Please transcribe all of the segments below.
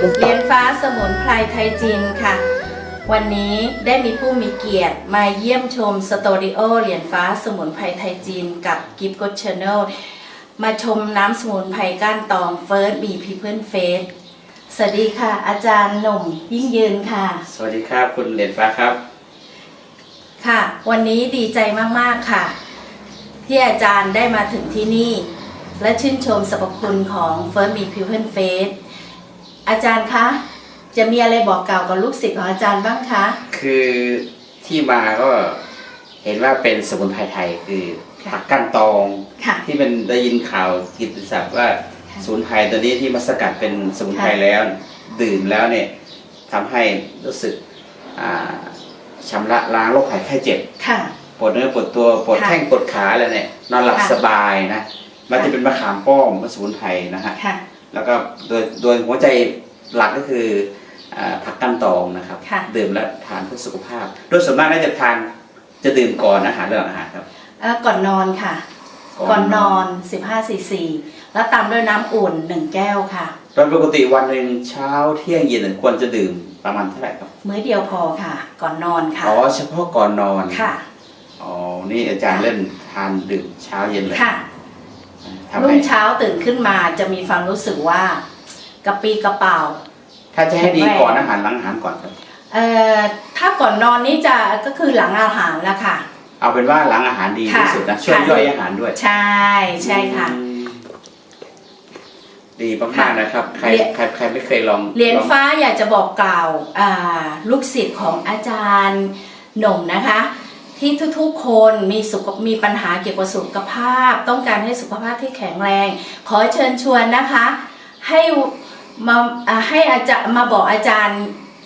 เรียนฟ้าสมุนไพรไทยจีนค่ะ วันนี้ได้มีผู้มีเกียรติมาเยี่ยมชมสตูดิโอเหรียญฟ้าสมุนไพรไทยจีนกับกิฟต์ก d ช h น n ลมาชมน้ำสมุนไพรก้านตองเฟิร์สบีพีเพิลเฟสสวัสดีค่ะ อาจารย์หนุ่มยิ่งยืนค่ะ สวัสดีครับคุณเหรียญฟ้าครับ ค่ะ วันนี้ดีใจมากๆค่ะ ที่อาจารย์ได้มาถึงที่นี่ และชื่นชมสรรพคุณของ First b e Pupil Face อาจารย์คะจะมีอะไรบอกกล่าวกับลูกศิษย์ของอาจารย์บ้างคะ คือที่มาก็เห็นว่าเป็นสมุนไพรไทยคือค่ะผักกั้นตองค่ะที่เป็นได้ยินข่าวกิตติศัพท์ว่าค่ะ สมุนไพรตัวนี้ที่มาสกัดเป็นสมุนไพรค่ะแล้ว ดื่มแล้วเนี่ยทำให้รู้สึกอ่าชำระล้างโรคภัยไข้เจ็บ ค่ะ ปวดเนื้อปวดตัวปวดค่ะแข้งปวดขาอะไรเนี่ยนอนหลับค่ะ สบายนะมันจะเป็นมะขามป้อมสมุนไพรนะฮะ ค่ะ แล้วก็โดยโดยหัวใจ หลักก็คืออ่าผักกั้นตองนะครับค่ะดื่มแล้วทานเพื่อสุขภาพ โดยส่วนมากน่าจะทานจะดื่มก่อนอาหารเรื่องอาหารครับเอ่อก่อนนอนค่ะ ก่อนนอน 15 cc แล้วตามด้วยน้ำอุ่น1แก้วค่ะโดยปกติวันหนึ่งเช้าเที่ยงเย็นควรจะดื่มประมาณเท่าไหร่ครับมื้อเดียวพอค่ะ ก่อนนอนค่ะอ๋อเฉพาะก่อนนอนค่ะอ๋อนี่อาจารย์เล่นทานดื่มเช้าเย็นเลยค่ะทำรุ่ให้งเช้าตื่นขึ้นมาจะมีความรู้สึกว่า กระปรี้กระเป๋า ถ้าจะให้ดีแข็งแรงก่อนอาหารหลังอาหารก่อนครับเอ่อถ้าก่อนนอนนี่จะก็คือหลังอาหารแล้วค่ะ เอาเป็นว่าหลังอาหารดีค่ะที่สุดนะช่วยค่ะย่อยอาหารด้วย ใช่ใช่ค่ะอืมดีมากๆนะครับ ใครเรียนใครใครไม่เคยลองเหรียญลองฟ้าอยากจะบอกกล่าวอ่าลูกศิษย์ของอาจารย์หนุ่มนะคะ ที่ทุกๆคนมีสุขมีปัญหาเกี่ยวกับสุขภาพ ต้องการให้สุขภาพที่แข็งแรง ขอเชิญชวนนะคะ ให้ มาอ่าให้อาจารย์มาบอกอาจารย์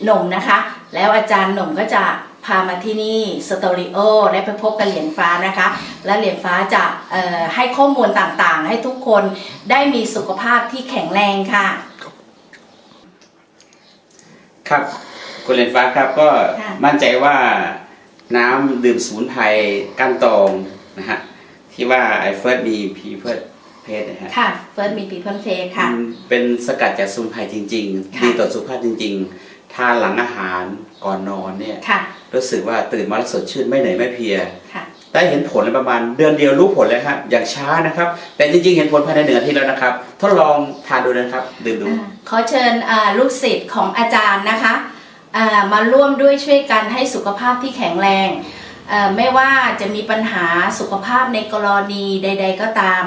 หนุ่มนะคะ แล้วอาจารย์หนุ่มก็จะพามาที่นี่สตอริโอได้ไปพบกับเหรียญฟ้านะคะ และเหรียญฟ้าจะเอ่อให้ข้อมูลต่างๆ ให้ทุกคนได้มีสุขภาพที่แข็งแรงค่ะ ครับคุณเรนฟ้าครับก็ค่ะมั่นใจว่าน้ำดื่มสมุนไพรก้านตองนะฮะที่ว่าไอเฟิร์สมีพีเพิร์ เพสนะฮะค่ะเฟิร์สมีปีเพิลเฟสค่ะมันเป็นสกัดจากสมุนไพรจริงๆค่ะดีต่อสุขภาพจริง ๆ ทานหลังอาหารก่อนนอนเนี่ยค่ะรู้สึกว่าตื่นมาแล้วสดชื่นไม่เหนื่อยไม่เพลียค่ะได้เห็นผลในประมาณเดือนเดียวรู้ผลเลยครับอย่างช้านะครับ แต่จริงๆ เห็นผลภายในหนึ่งอาทิตย์แล้วนะครับ ทดลองทานดูนะครับดื่มดูอ่าขอเชิญอ่าลูกศิษย์ของอาจารย์นะคะอ่ามาร่วมด้วยช่วยกันให้สุขภาพที่แข็งแรงเอ่อ ไม่ว่าจะมีปัญหาสุขภาพในกรณีใด ๆ ก็ตาม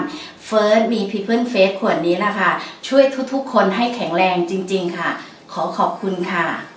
เฟิร์สมี People Face ขวดนี้นะคะช่วยทุกๆ คนให้แข็งแรงจริง ๆ ค่ะ ขอขอบคุณค่ะ